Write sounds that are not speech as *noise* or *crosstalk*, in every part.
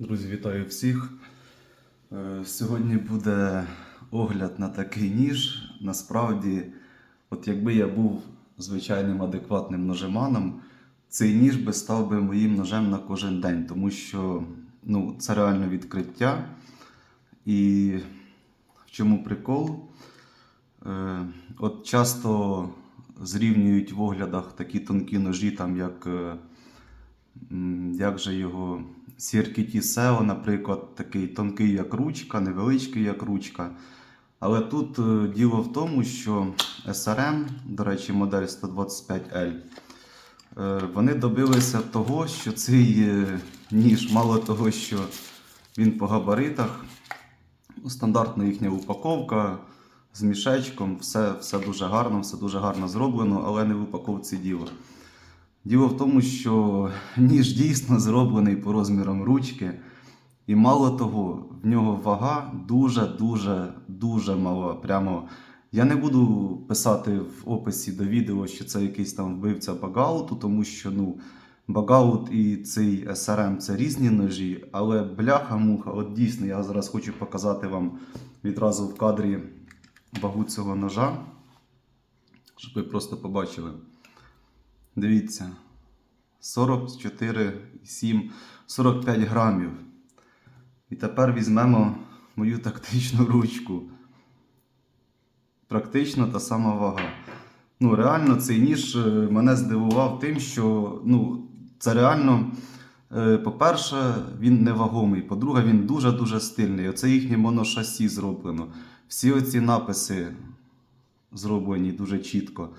Друзі, вітаю всіх. Е, Сьогодні буде огляд на такий ніж. Насправді, от якби я був звичайним адекватним ножеманом, цей ніж би став би моїм ножем на кожен день, тому що ну, це реально відкриття. І в чому прикол? Е, От часто зрівнюють в оглядах такі тонкі ножі, там як. е, як же його CRKT SEO, наприклад, такий тонкий, як ручка, невеличкий, як ручка. Але тут е, діло в тому, що SRM, до речі, модель 125L, е, вони добилися того, що цей е, ніж, мало того, що він по габаритах, стандартна їхня упаковка з мішечком, все, все дуже гарно, все дуже гарно зроблено, але не в упаковці діло. Діло в тому, що ніж дійсно зроблений по розмірам ручки. І мало того, в нього вага дуже-дуже дуже мала. Прямо я не буду писати в описі до відео, що це якийсь там вбивця багауту, тому що ну, багаут і цей SRM це різні ножі, але бляха-муха, от дійсно, я зараз хочу показати вам відразу в кадрі вагу цього ножа, щоб ви просто побачили. Дивіться, 44,7, 45 грамів. І тепер візьмемо мою тактичну ручку. Практично та сама вага. Ну, реально, цей ніж е, мене здивував тим, що ну, це реально, е, по-перше, він невагомий. По-друге, він дуже-дуже стильний. Оце їхнє моношасі зроблено. Всі оці написи зроблені дуже чітко.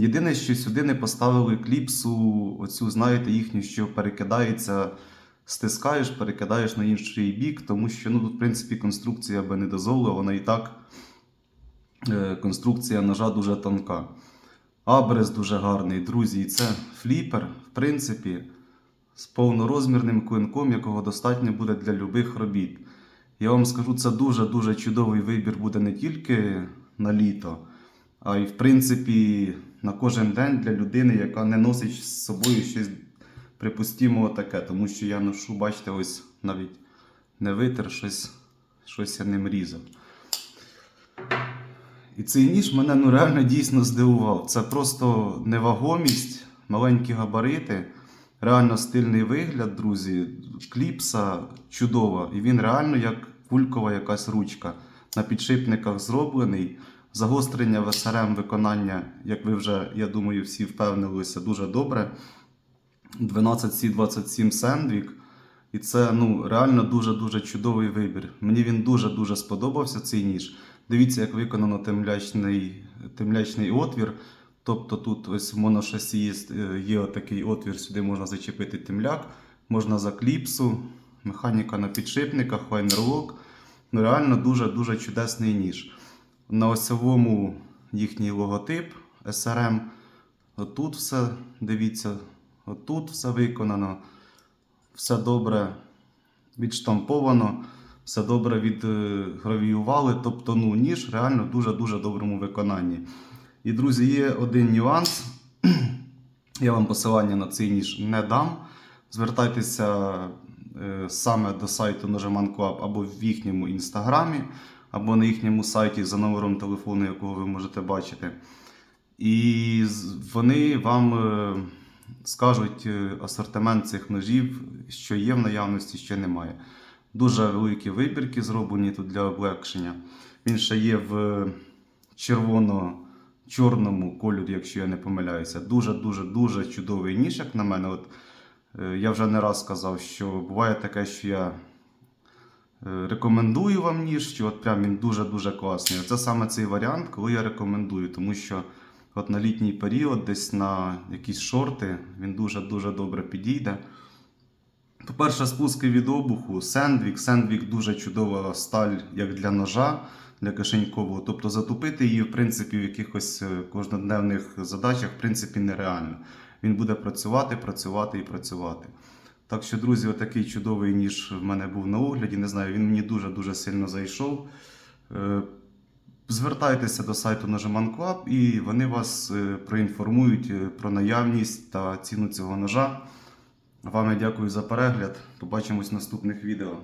Єдине, що сюди не поставили кліпсу, оцю, знаєте, їхню, що перекидається, стискаєш, перекидаєш на інший бік, тому що, ну, тут, в принципі, конструкція би не дозволила, вона і так е, конструкція ножа дуже тонка. Абрес дуже гарний, друзі, і це фліпер, в принципі, з повнорозмірним клинком, якого достатньо буде для любих робіт. Я вам скажу, це дуже-дуже чудовий вибір буде не тільки на літо, й в принципі на кожен день для людини, яка не носить з собою щось, припустімо, таке. Тому що я ношу, бачите, ось навіть не витер, щось, щось я ним різав. І цей ніж мене ну, реально дійсно здивував. Це просто невагомість, маленькі габарити, реально стильний вигляд, друзі. Кліпса чудова. І він реально як кулькова якась ручка. На підшипниках зроблений. Загострення в СРМ виконання, як ви вже, я думаю, всі впевнилися, дуже добре. 12C27 Sandvik. І це ну, реально дуже-дуже чудовий вибір. Мені він дуже-дуже сподобався цей ніж. Дивіться, як виконано темлячний, темлячний отвір. Тобто тут ось в моношасі є, е, є такий отвір, сюди можна зачепити темляк, можна за кліпсу, механіка на підшипниках, лайнерлок. Ну, реально дуже-дуже чудесний ніж. На осьовому їхній логотип SRM. Отут все, дивіться, отут все виконано. Все добре відштамповано, все добре відгравіювали. Тобто, ну, ніж реально в дуже-дуже доброму виконанні. І, друзі, є один нюанс. *clears throat* Я вам посилання на цей ніж не дам. Звертайтеся е, саме до сайту Ножеман Club або в їхньому інстаграмі, або на їхньому сайті за номером телефону, якого ви можете бачити. І вони вам е, скажуть е, асортимент цих ножів, що є в наявності, що немає. Дуже великі вибірки зроблені тут для облегшення. Він ще є в червоно-чорному кольорі, якщо я не помиляюся. Дуже-дуже дуже чудовий ніж, як на мене. От, е, я вже не раз сказав, що буває таке, що я е, рекомендую вам ніж, що от прям він дуже-дуже класний. Це саме цей варіант, коли я рекомендую, тому що от на літній період, десь на якісь шорти, він дуже-дуже добре підійде. По-перше, спуски від обуху, сендвік. Сендвік дуже чудова сталь, як для ножа, для кишенькового. Тобто затупити її, в принципі, в якихось е, кожнодневних задачах, в принципі, нереально. Він буде працювати, працювати і працювати. Так що, друзі, отакий чудовий ніж в мене був на огляді. Не знаю, він мені дуже-дуже сильно зайшов. Е, Звертайтеся до сайту Ножеман Club і вони вас е, проінформують е, про наявність та ціну цього ножа. Вам я дякую за перегляд. Побачимось в наступних відео.